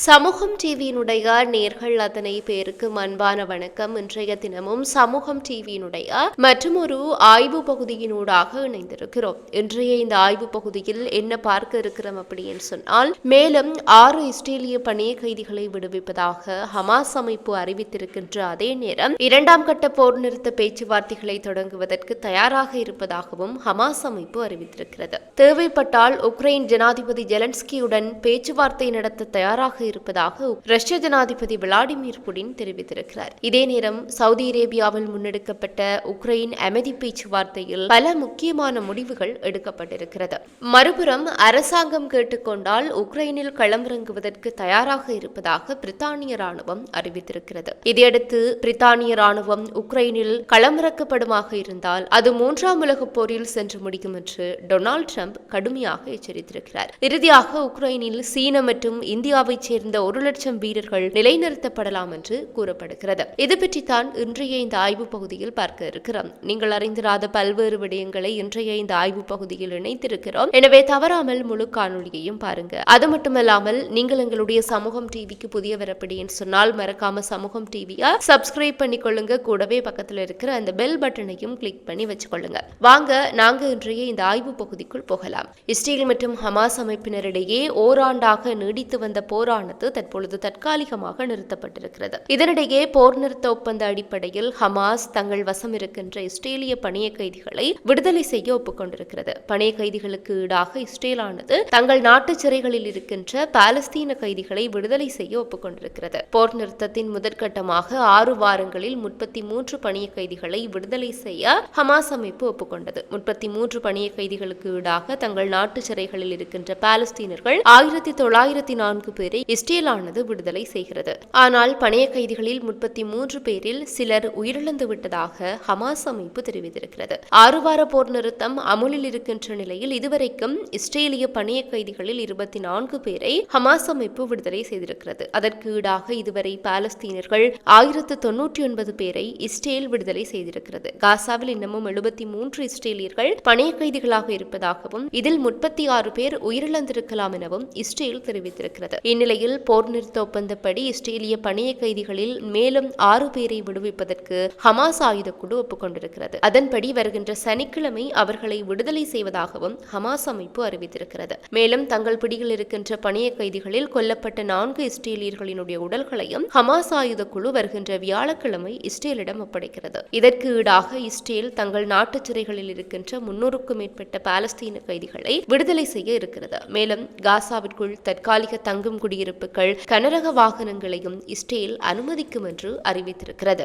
சமூகம் டிவியினுடைய நேர்கள் அத்தனை பேருக்கு அன்பான வணக்கம். இன்றைய தினமும் சமூகம் டிவியினுடைய மற்றும் ஒரு ஆய்வு பகுதியினூடாக இணைந்திருக்கிறோம். இன்றைய இந்த ஆய்வு பகுதியில் என்ன பார்க்க இருக்கிறோம் அப்படின்னு சொன்னால் மேலும் ஆறு இஸ்ரேலிய பணிய கைதிகளை விடுவிப்பதாக ஹமாஸ் அமைப்பு அறிவித்திருக்கின்ற அதே நேரம் இரண்டாம் கட்ட போர் நிறுத்த பேச்சுவார்த்தைகளை தொடங்குவதற்கு தயாராக இருப்பதாகவும் ஹமாஸ் அமைப்பு அறிவித்திருக்கிறது. தேவைப்பட்டால் உக்ரைன் ஜனாதிபதி ஜெலன்ஸ்கியுடன் பேச்சுவார்த்தை நடத்த தயாராக இருப்பதாக ரஷ்ய ஜனாதிபதி விளாடிமிர் புடின் தெரிவித்திருக்கிறார். இதே நேரம் சவுதி அரேபியாவில் முன்னெடுக்கப்பட்ட உக்ரைன் அமைதி பேச்சுவார்த்தையில் பல முக்கியமான முடிவுகள் எடுக்கப்பட்டிருக்கிறது. மறுபுறம் அரசாங்கம் கேட்டுக்கொண்டால் உக்ரைனில் களமிறங்குவதற்கு தயாராக இருப்பதாக பிரித்தானிய ராணுவம் அறிவித்திருக்கிறது. இதையடுத்து பிரித்தானிய ராணுவம் உக்ரைனில் களமிறக்கப்படுமாக இருந்தால் அது மூன்றாம் உலகப் போரில் சென்று முடியும் என்று டொனால்டு ட்ரம்ப் கடுமையாக எச்சரித்திருக்கிறார். இறுதியாக உக்ரைனில் சீன மற்றும் இந்தியாவைச் சேர்ந்த ஒரு லட்சம் வீரர்கள் நிலைநிறுத்தப்படலாம் என்று கூறப்படுகிறது. இது பற்றித்தான் இன்றைய இந்த ஆய்வு பகுதியில் பார்க்க இருக்கிறோம். நீங்கள் அறிந்திராத பல்வேறு விடயங்களை இன்றைய இந்த ஆய்வு பகுதியில் இணைத்திருக்கிறோம். எனவே தவறாமல் முழு காணொலியையும் பாருங்க. அது மட்டுமல்லாமல் நீங்கள் எங்களுடைய சமூகம் டிவிக்கு புதியவர் அப்படின்னு சொன்னால் மறக்காம சமூகம் டிவியா சப்ஸ்கிரைப் பண்ணிக்கொள்ளுங்க. கூடவே பக்கத்தில் இருக்கிற அந்த பெல் பட்டனையும் கிளிக் பண்ணி வச்சுக்கொள்ளுங்க. வாங்க நாங்க இன்றைய இந்த ஆய்வு பகுதிக்குள் போகலாம். இஸ்ரேல் மற்றும் ஹமாஸ் அமைப்பினரிடையே ஓராண்டாக நீடித்து வந்த போராட்டம் போரானது தற்பொழுது தற்காலிகமாக நிறுத்தப்பட்டிருக்கிறது. இதனிடையே போர் நிறுத்த ஒப்பந்த அடிப்படையில் ஹமாஸ் தங்கள் வசம் இருக்கின்ற இஸ்ரேலிய பணிய கைதிகளை விடுதலை செய்ய ஒப்புக்கொண்டிருக்கிறது. பணிய கைதிகளுக்கு ஈடாக இஸ்ரேலானது தங்கள் நாட்டு சிறைகளில் இருக்கின்ற பாலஸ்தீன கைதிகளை விடுதலை செய்ய ஒப்புக்கொண்டிருக்கிறது. போர் நிறுத்தத்தின் முதற்கட்டமாக ஆறு வாரங்களில் முப்பத்தி மூன்று பணிய கைதிகளை விடுதலை செய்ய ஹமாஸ் அமைப்பு ஒப்புக்கொண்டது. முப்பத்தி மூன்று பணிய கைதிகளுக்கு ஈடாக தங்கள் நாட்டு சிறைகளில் இருக்கின்ற பாலஸ்தீனர்கள் ஆயிரத்தி தொள்ளாயிரத்தி நான்கு பேரை இஸ்ரேலானது விடுதலை செய்கிறது. ஆனால் பணைய கைதிகளில் முப்பத்தி மூன்று பேரில் சிலர் உயிரிழந்து விட்டதாக ஹமாஸ் அமைப்பு தெரிவித்திருக்கிறது. ஆறு வார போர் நிறுத்தம் அமுலில் இருக்கின்ற நிலையில் இதுவரைக்கும் இஸ்ரேலிய பணைய கைதிகளில் இருபத்தி நான்கு பேரை ஹமாஸ் அமைப்பு விடுதலை செய்திருக்கிறது. அதற்கு ஈடாக இதுவரை பாலஸ்தீனர்கள் ஆயிரத்து தொன்னூற்றி ஒன்பது பேரை இஸ்ரேல் விடுதலை செய்திருக்கிறது. காசாவில் இன்னமும் எழுபத்தி மூன்று இஸ்ரேலியர்கள் பணைய கைதிகளாக இருப்பதாகவும் இதில் முப்பத்தி ஆறு பேர் உயிரிழந்திருக்கலாம் எனவும் இஸ்ரேல் தெரிவித்திருக்கிறது. இந்நிலையில் போர் நிறுத்த ஒப்பந்தப்படி இஸ்ரேலிய பணிய கைதிகளில் மேலும் ஆறு பேரை விடுவிப்பதற்கு ஹமாஸ் ஆயுதக்குழு ஒப்புக்கொண்டிருக்கிறது. அதன்படி வருகின்ற சனிக்கிழமை அவர்களை விடுதலை செய்வதாகவும் ஹமாஸ் அமைப்பு அறிவித்திருக்கிறது. மேலும் தங்கள் பிடியில் இருக்கின்ற பணிய கைதிகளில் கொல்லப்பட்ட நான்கு இஸ்ரேலியர்களினுடைய உடல்களையும் ஹமாஸ் ஆயுதக்குழு வருகின்ற வியாழக்கிழமை இஸ்ரேலிடம் ஒப்படைக்கிறது. இதற்கு ஈடாக இஸ்ரேல் தங்கள் நாட்டு சிறைகளில் இருக்கின்ற முன்னூறுக்கும் மேற்பட்ட பாலஸ்தீன கைதிகளை விடுதலை செய்ய இருக்கிறது. மேலும் காசாவிற்குள் தற்காலிக தங்கும் குடியிருப்பு குடியிருப்புகள் கனரக வாகனங்களையும் இஸ்ரேல் அனுமதிக்கும் என்று அறிவித்திருக்கிறது.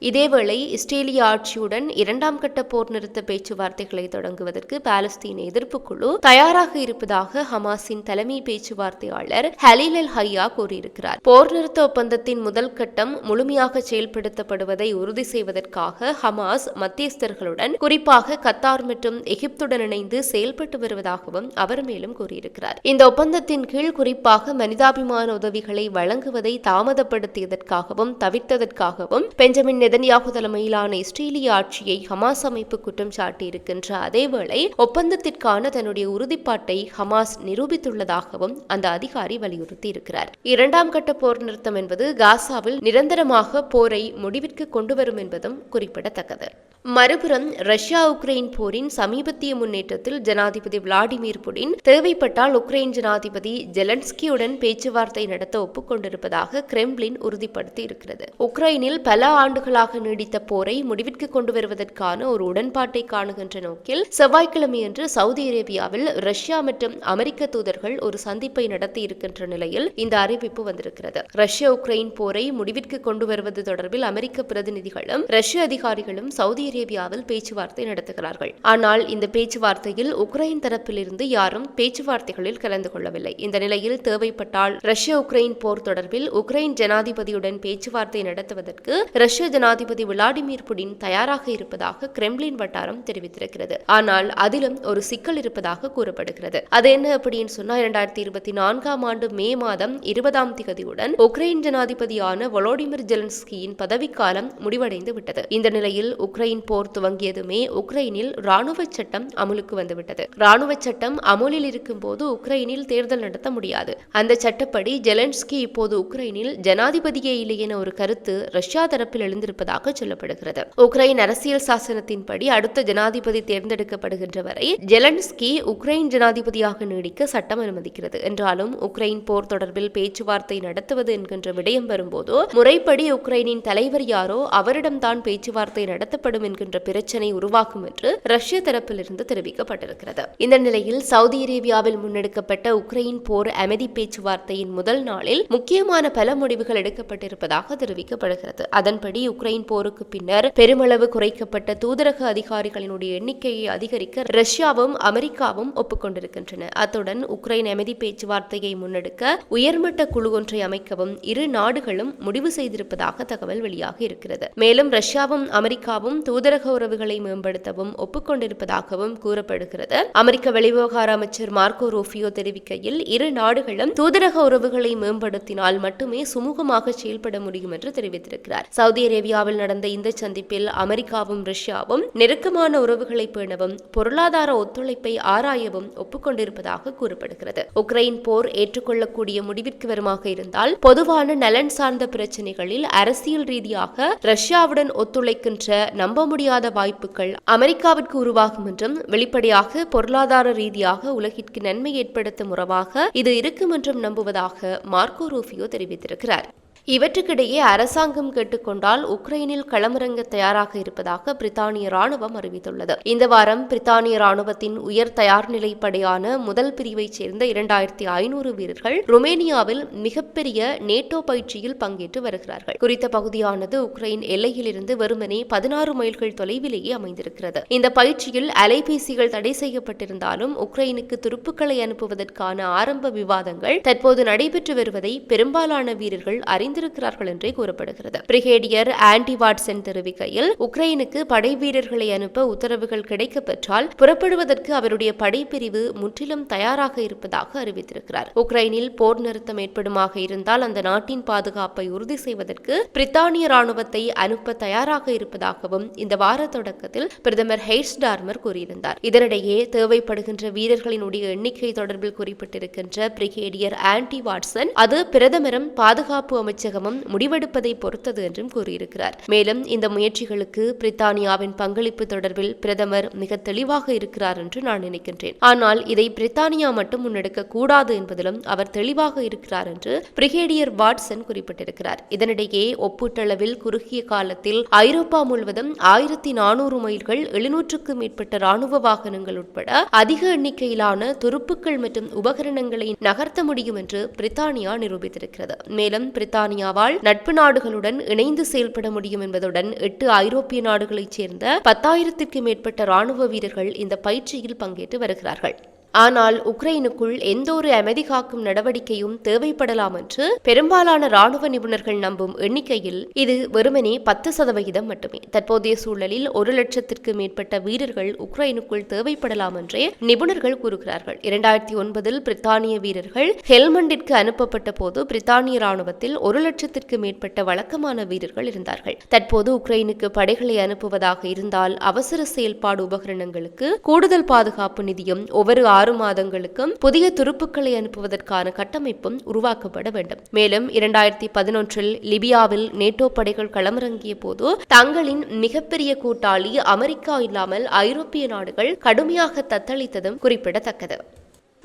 இதேவேளை இஸ்ரேலிய ஆட்சியுடன் இரண்டாம் கட்ட போர் நிறுத்த பேச்சுவார்த்தைகளை தொடங்குவதற்கு பாலஸ்தீன எதிர்ப்பு குழு தயாராக இருப்பதாக ஹமாஸின் தலைமை பேச்சுவார்த்தையாளர் ஹலீல் அல் ஹையா கூறியிருக்கிறார். போர் நிறுத்த ஒப்பந்தத்தின் முதல் கட்டம் முழுமையாக செயல்படுத்தப்படுவதை உறுதி செய்வதற்காக ஹமாஸ் மத்தியஸ்தர்களுடன் குறிப்பாக கத்தார் மற்றும் எகிப்துடன் இணைந்து செயல்பட்டு வருவதாகவும் அவர் மேலும் கூறியிருக்கிறார். இந்த ஒப்பந்தத்தின் கீழ் குறிப்பாக மனிதாபிமான உதவிகளை வழங்குவதை தாமதப்படுத்தியதற்காகவும் தவிர்த்ததற்காகவும் பெஞ்சமின் நெதன்யாகு தலைமையிலான இஸ்ரேலிய ஆட்சியை ஹமாஸ் அமைப்பு குற்றம் சாட்டியிருக்கின்ற அதேவேளை ஒப்பந்தத்திற்கான தன்னுடைய உறுதிப்பாட்டை ஹமாஸ் நிரூபித்துள்ளதாகவும் அந்த அதிகாரி வலியுறுத்தி இருக்கிறார் இரண்டாம் கட்ட போர் நிறுத்தம் என்பது காசாவில் நிரந்தரமாக போரை முடிவிற்கு கொண்டுவரும் என்பதும் குறிப்பிடத்தக்கது. மறுபுறம் ரஷ்யா உக்ரைன் போரின் சமீபத்திய முன்னேற்றத்தில் ஜனாதிபதி விளாடிமிர் புடின் தேவைப்பட்டால் உக்ரைன் ஜனாதிபதி ஜெலன்ஸ்கியுடன் பேச்சுவார்த்தை நடத்த ஒப்புக்கொண்டிருப்பதாக கிரெம்ளின் உறுதிப்படுத்தி இருக்கிறது உக்ரைனில் பல ஆண்டுகளாக நீடித்த போரை முடிவிற்கு கொண்டு வருவதற்கான ஒரு உடன்பாட்டை காணுகின்ற நோக்கில் செவ்வாய்க்கிழமையன்று சவுதி அரேபியாவில் ரஷ்யா மற்றும் அமெரிக்க தூதர்கள் ஒரு சந்திப்பை நடத்தி இருக்கின்ற நிலையில் இந்த அறிவிப்பு வந்திருக்கிறது. ரஷ்யா உக்ரைன் போரை முடிவிற்கு கொண்டு வருவது தொடர்பில் அமெரிக்க பிரதிநிதிகளும் ரஷ்ய அதிகாரிகளும் சவுதி அரேபியாவில் பேச்சுவார்த்தை நடத்துகிறார்கள். ஆனால் இந்த பேச்சுவார்த்தையில் உக்ரைன் தரப்பிலிருந்து யாரும் பேச்சுவார்த்தைகளில் கலந்து கொள்ளவில்லை. இந்த நிலையில் தேவைப்பட்டால் ரஷ்ய உக்ரைன் போர் தொடர்பில் உக்ரைன் ஜனாதிபதியுடன் பேச்சுவார்த்தை நடத்துவதற்கு ரஷ்ய ஜனாதிபதி விளாடிமிர் புடின் தயாராக இருப்பதாக கிரெம்லின் வட்டாரம் தெரிவித்திருக்கிறது. ஆனால் அதிலும் ஒரு சிக்கல் இருப்பதாக கூறப்படுகிறது. அது என்ன அப்படின்னு சொன்னால் இரண்டாயிரத்தி இருபத்தி நான்காம் ஆண்டு மே மாதம் இருபதாம் திகதியுடன் உக்ரைன் ஜனாதிபதியான வொலோடிமிர் ஜெலன்ஸ்கியின் பதவிக்காலம் முடிவடைந்து விட்டது. இந்த நிலையில் உக்ரைன் உக்ரைன் போர் துவங்கியதுமே உக்ரைனில் ராணுவ சட்டம் அமலுக்கு வந்துவிட்டது. ராணுவ சட்டம் அமலில் இருக்கும் போது உக்ரைனில் தேர்தல் நடத்த முடியாது. அந்த சட்டப்படி ஜெலன்ஸ்கி இப்போது உக்ரைனில் ஜனாதிபதியே இல்லை என ஒரு கருத்து ரஷ்யா தரப்பில் எழுந்திருப்பதாக சொல்லப்படுகிறது. உக்ரைன் அரசியல் சாசனத்தின்படி அடுத்த ஜனாதிபதி தேர்ந்தெடுக்கப்படுகின்ற வரை ஜெலன்ஸ்கி உக்ரைன் ஜனாதிபதியாக நீடிக்க சட்டம் அனுமதிக்கிறது. என்றாலும் உக்ரைன் போர் தொடர்பில் பேச்சுவார்த்தை நடத்துவது என்கின்ற விடயம் வரும்போது முறைப்படி உக்ரைனின் தலைவர் யாரோ அவரிடம்தான் பேச்சுவார்த்தை நடத்தப்படும் என்கின்ற பிரச்சனை உருவாகும் என்று ரஷ்ய தரப்பிலிருந்து தெரிவிக்கப்பட்டிருக்கிறது. இந்த நிலையில் சவுதி அரேபியாவில் முன்னெடுக்கப்பட்ட உக்ரைன் போர் அமைதி பேச்சுவார்த்தையின் முதல் நாளில் முக்கியமான பல முடிவுகள் எடுக்கப்பட்டிருப்பதாக தெரிவிக்கப்படுகிறது. அதன்படி உக்ரைன் போருக்கு பின்னர் பெருமளவு குறைக்கப்பட்ட தூதரக அதிகாரிகளினுடைய எண்ணிக்கையை அதிகரிக்க ரஷ்யாவும் அமெரிக்காவும் ஒப்புக்கொண்டிருக்கின்றன. அத்துடன் உக்ரைன் அமைதி பேச்சுவார்த்தையை முன்னெடுக்க உயர்மட்ட குழு ஒன்றை அமைக்கவும் இரு நாடுகளும் முடிவு செய்திருப்பதாக தகவல் வெளியாகி இருக்கிறது. மேலும் ரஷ்யாவும் அமெரிக்காவும் தூதரக உறவுகளை மேம்படுத்தவும் ஒப்புக்கொண்டிருப்பதாகவும் கூறப்படுகிறது. அமெரிக்க வெளிவிவகார அமைச்சர் மார்க்கோ ரோஃபியோ தெரிவிக்கையில் இரு நாடுகளும் தூதரக உறவுகளை மேம்படுத்தினால் மட்டுமே சுமூகமாக செயல்பட முடியும் என்று தெரிவித்திருக்கிறார். சவுதி அரேபியாவில் நடந்த இந்த சந்திப்பில் அமெரிக்காவும் ரஷ்யாவும் நெருக்கமான உறவுகளை பேணவும் பொருளாதார ஒத்துழைப்பை ஆராயவும் ஒப்புக்கொண்டிருப்பதாக கூறப்படுகிறது. உக்ரைன் போர் ஏற்றுக்கொள்ளக்கூடிய முடிவிற்கு வருமாக இருந்தால் பொதுவான நலன் சார்ந்த பிரச்சனைகளில் அரசியல் ரீதியாக ரஷ்யாவுடன் ஒத்துழைக்கின்ற நம்ப முடியாத வாய்ப்புகள் அமெரிக்காவிற்கு உருவாகும் என்றும் வெளிப்படையாக பொருளாதார ரீதியாக உலகிற்கு நன்மை ஏற்படுத்தும் உறவாக இது இருக்கும் என்றும் நம்புவதாக மார்க்கோ ரூபியோ தெரிவித்திருக்கிறார். இவற்றுக்கிடையே அரசாங்கம் கேட்டுக்கொண்டால் உக்ரைனில் களமிறங்க தயாராக இருப்பதாக பிரித்தானிய ராணுவம் அறிவித்துள்ளது. இந்த வாரம் பிரித்தானிய ராணுவத்தின் உயர் தயார்நிலை படையான முதல் பிரிவைச் சேர்ந்த இரண்டாயிரத்தி ஐநூறு வீரர்கள் ருமேனியாவில் மிகப்பெரிய நேட்டோ பயிற்சியில் பங்கேற்று வருகிறார்கள். குறித்த பகுதியானது உக்ரைன் எல்லையிலிருந்து வெறுமனே பதினாறு மைல்கள் தொலைவிலேயே அமைந்திருக்கிறது. இந்த பயிற்சியில் அலைபேசிகள் தடை செய்யப்பட்டிருந்தாலும் உக்ரைனுக்கு துருப்புக்களை அனுப்புவதற்கான ஆரம்ப விவாதங்கள் தற்போது நடைபெற்று வருவதை பெரும்பாலான வீரர்கள் அறிந்து அறிந்திருக்கிறார்கள் என்றே கூறப்படுகிறது. பிரிகேடியர் ஆண்டி வாட்சன் தெரிவிக்கையில் உக்ரைனுக்கு படை வீரர்களை அனுப்ப உத்தரவுகள் கிடைக்கப்பெற்றால் புறப்படுவதற்கு அவருடைய படைப்பிரிவு முற்றிலும் தயாராக இருப்பதாக அறிவித்திருக்கிறார். உக்ரைனில் போர் நிறுத்தம் ஏற்படுமாக இருந்தால் அந்த நாட்டின் பாதுகாப்பை உறுதி செய்வதற்கு பிரித்தானிய ராணுவத்தை அனுப்ப தயாராக இருப்பதாகவும் இந்த வார தொடக்கத்தில் பிரதமர் ஹெய்ஸ் டார்மர் கூறியிருந்தார். இதனிடையே தேவைப்படுகின்ற வீரர்களினுடைய எண்ணிக்கை தொடர்பில் குறிப்பிட்டிருக்கின்ற பிரிகேடியர் ஆன்டி வாட்சன் அது பிரதமரும் பாதுகாப்பு அமைச்சர் அமைச்சகமும் முடிவெடுப்பதை பொறுத்தது என்றும் கூறியிருக்கிறார். மேலும் இந்த முயற்சிகளுக்கு பிரித்தானியாவின் பங்களிப்பு தொடர்பில் பிரதமர் மிக தெளிவாக இருக்கிறார் என்று நான் நினைக்கின்றேன். ஆனால் இதை பிரித்தானியா மட்டும் முன்னெடுக்க கூடாது என்பதிலும் அவர் தெளிவாக இருக்கிறார் என்று பிரிகேடியர் வாட்சன் குறிப்பிட்டிருக்கிறார். இதனிடையே ஒப்பீட்டளவில் குறுகிய காலத்தில் ஐரோப்பா முழுவதும் ஆயிரத்தி நானூறு மைல்கள் எழுநூற்றுக்கும் மேற்பட்ட ராணுவ வாகனங்கள் உட்பட அதிக எண்ணிக்கையிலான துருப்புக்கள் மற்றும் உபகரணங்களை நகர்த்த முடியும் என்று பிரித்தானியா நிரூபித்திருக்கிறது. மேலும் பிரித்தானியா பிரித்தானியாவால் நட்பு நாடுகளுடன் இணைந்து செயல்பட முடியும் என்பதுடன் எட்டு ஐரோப்பிய நாடுகளைச் சேர்ந்த பத்தாயிரத்திற்கு மேற்பட்ட ராணுவ வீரர்கள் இந்த பயிற்சியில் பங்கேற்று வருகிறார்கள். ஆனால் உக்ரைனுக்குள் எந்த ஒரு அமைதி காக்கும் நடவடிக்கையும் தேவைப்படலாம் என்று பெரும்பாலான ராணுவ நிபுணர்கள் நம்பும் எண்ணிக்கையில் இது வெறுமனே பத்து சதவிகிதம் மட்டுமே. தற்போதைய சூழலில் ஒரு லட்சத்திற்கு மேற்பட்ட வீரர்கள் உக்ரைனுக்குள் தேவைப்படலாம் என்றே நிபுணர்கள் கூறுகிறார்கள். இரண்டாயிரத்தி ஒன்பதில் பிரித்தானிய வீரர்கள் ஹெல்மண்டிற்கு அனுப்பப்பட்ட போது பிரித்தானிய ராணுவத்தில் ஒரு லட்சத்திற்கு மேற்பட்ட வழக்கமான வீரர்கள் இருந்தார்கள். தற்போது உக்ரைனுக்கு படைகளை அனுப்புவதாக இருந்தால் அவசர செயல்பாடு உபகரணங்களுக்கு கூடுதல் பாதுகாப்பு நிதியம் ஒவ்வொரு ஆறு மாதங்களுக்கும் புதிய துருப்புக்களை அனுப்புவதற்கான கட்டமைப்பும் உருவாக்கப்பட வேண்டும். மேலும் இரண்டாயிரத்தி பதினொன்றில் லிபியாவில் நேட்டோ படைகள் களமிறங்கிய போது தங்களின் மிகப்பெரிய கூட்டாளி அமெரிக்கா இல்லாமல் ஐரோப்பிய நாடுகள் கடுமையாக தத்தளித்ததும் குறிப்பிடத்தக்கது.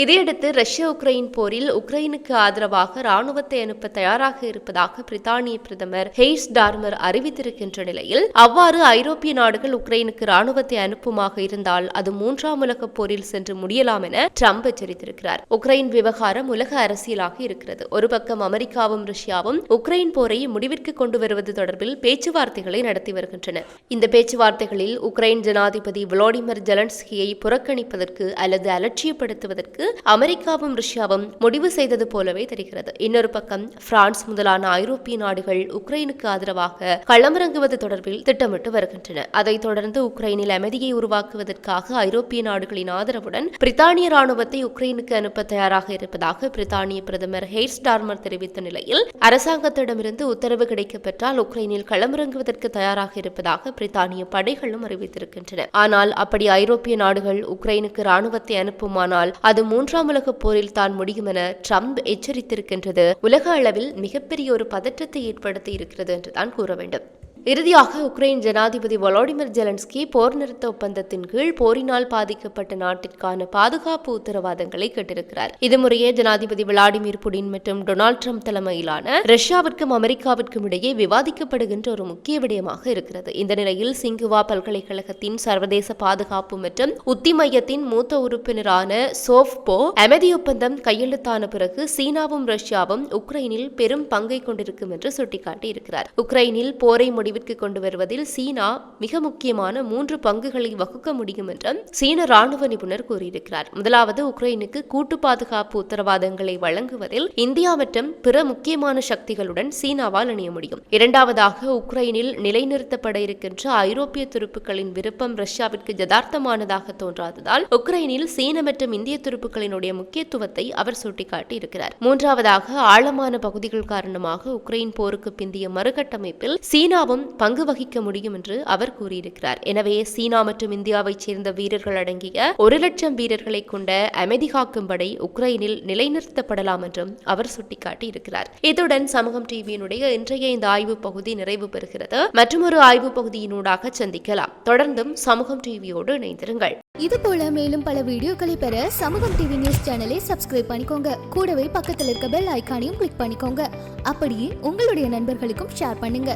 இதையடுத்து ரஷ்ய உக்ரைன் போரில் உக்ரைனுக்கு ஆதரவாக ராணுவத்தை அனுப்ப தயாராக இருப்பதாக பிரித்தானிய பிரதமர் ஹெய்ஸ் டார்மர் அறிவித்திருக்கின்ற நிலையில் அவ்வாறு ஐரோப்பிய நாடுகள் உக்ரைனுக்கு ராணுவத்தை அனுப்புமாக இருந்தால் அது மூன்றாம் உலக போரில் சென்று முடியலாம் என ட்ரம்ப் எச்சரித்திருக்கிறார். உக்ரைன் விவகாரம் உலக அரசியலாக இருக்கிறது. ஒரு பக்கம் அமெரிக்காவும் ரஷ்யாவும் உக்ரைன் போரை முடிவிற்கு கொண்டு வருவது தொடர்பில் பேச்சுவார்த்தைகளை நடத்தி வருகின்றன. இந்த பேச்சுவார்த்தைகளில் உக்ரைன் ஜனாதிபதி விளாடிமிர் ஜெலன்ஸ்கியை புறக்கணிப்பதற்கு அல்லது அலட்சியப்படுத்துவதற்கு அமெரிக்காவும் ரஷ்யாவும் முடிவு செய்தது போலவே தெரிகிறது. இன்னொரு பக்கம் பிரான்ஸ் முதலான ஐரோப்பிய நாடுகள் உக்ரைனுக்கு ஆதரவாக களமிறங்குவது தொடர்பில் திட்டமிட்டு வருகின்றன. அதைத் தொடர்ந்து உக்ரைனில் அமைதியை உருவாக்குவதற்காக ஐரோப்பிய நாடுகளின் ஆதரவுடன் பிரித்தானிய ராணுவத்தை உக்ரைனுக்கு அனுப்ப தயாராக இருப்பதாக பிரித்தானிய பிரதமர் ஹெய்ஸ் டார்மர் தெரிவித்த நிலையில் அரசாங்கத்திடமிருந்து உத்தரவு கிடைக்கப்பெற்றால் உக்ரைனில் களமிறங்குவதற்கு தயாராக இருப்பதாக பிரித்தானிய படைகளும் அறிவித்திருக்கின்றன. ஆனால் அப்படி ஐரோப்பிய நாடுகள் உக்ரைனுக்கு ராணுவத்தை அனுப்புமானால் அது மூன்றாம் உலகப் போரில் தான் முடியும் என ட்ரம்ப் எச்சரித்திருக்கின்றது. உலக அளவில் மிகப்பெரிய ஒரு பதற்றத்தை ஏற்படுத்தி இருக்கிறது என்றுதான் கூற வேண்டும். இறுதியாக உக்ரைன் ஜனாதிபதி வொலோடிமிர் ஜெலன்ஸ்கி போர் நிறுத்த ஒப்பந்தத்தின் கீழ் போரினால் பாதிக்கப்பட்ட நாட்டிற்கான பாதுகாப்பு உத்தரவாதங்களை கேட்டிருக்கிறார். இது முறையே ஜனாதிபதி விளாடிமிர் புடின் மற்றும் டொனால்ட் ட்ரம்ப் தலைமையிலான ரஷ்யாவிற்கும் அமெரிக்காவிற்கும் இடையே விவாதிக்கப்படுகின்ற ஒரு முக்கிய விடயமாக இருக்கிறது. இந்த நிலையில் சிங்குவா பல்கலைக்கழகத்தின் சர்வதேச பாதுகாப்பு மற்றும் உத்தி மையத்தின் மூத்த உறுப்பினரான சோஃப்போ அமைதி ஒப்பந்தம் கையெழுத்தான பிறகு சீனாவும் ரஷ்யாவும் உக்ரைனில் பெரும் பங்கை கொண்டிருக்கும் என்று சுட்டிக்காட்டி இருக்கிறார் உக்ரைனில் போரை முடிவிற்கு கொண்டு வருவதில் சீனா மிக முக்கியமான மூன்று பங்குகளை வகுக்க முடியும் என்றும் சீன ராணுவ நிபுணர் கூறியிருக்கிறார். முதலாவது உக்ரைனுக்கு கூட்டு பாதுகாப்பு உத்தரவாதங்களை வழங்குவதில் இந்தியா மற்றும் பிற முக்கியமான சக்திகளுடன் சீனாவால் இணைய முடியும். இரண்டாவதாக உக்ரைனில் நிலைநிறுத்தப்பட இருக்கின்ற ஐரோப்பிய துருப்புக்களின் விருப்பம் ரஷ்யாவிற்கு யதார்த்தமானதாக தோன்றாததால் உக்ரைனில் சீன மற்றும் இந்திய துருப்புக்களினுடைய முக்கியத்துவத்தை அவர் சுட்டிக்காட்டி இருக்கிறார் மூன்றாவதாக ஆழமான பகுதிகள் காரணமாக உக்ரைன் போருக்கு பிந்திய மறுகட்டமைப்பில் சீனாவும் பங்கு வகிக்க முடியும் என்று அவர் கூறியிருக்கிறார். எனவே சீனா மற்றும் இந்தியாவைச் சேர்ந்த வீரர்கள் அடங்கிய ஒரு லட்சம் வீரர்களை கொண்ட அமைதி காக்கும் படை உக்ரைனில் நிலைநிறுத்தப்படலாம் என்றும் அவர் சுட்டிக்காட்டி இருக்கிறார் இத்துடன் சமூகம் டிவியினுடைய இன்றைய இந்த ஆய்வு பகுதி நிறைவு பெறுகிறது. மற்றொரு ஆய்வு பகுதியினூடாக சந்திக்கலாம். தொடர்ந்தும் சமூகம் டிவியோடு இணைந்திருங்கள். இது போல மேலும் பல வீடியோக்களை பெற சமூகம் டிவி நியூஸ் சேனலை சப்ஸ்கிரைப் பண்ணிக்கோங்க. கூடவே பக்கத்தில் இருக்க பெல் ஐக்கானையும் கிளிக் பண்ணிக்கோங்க. அப்படியே உங்களுடைய நண்பர்களுக்கும் ஷேர் பண்ணுங்க.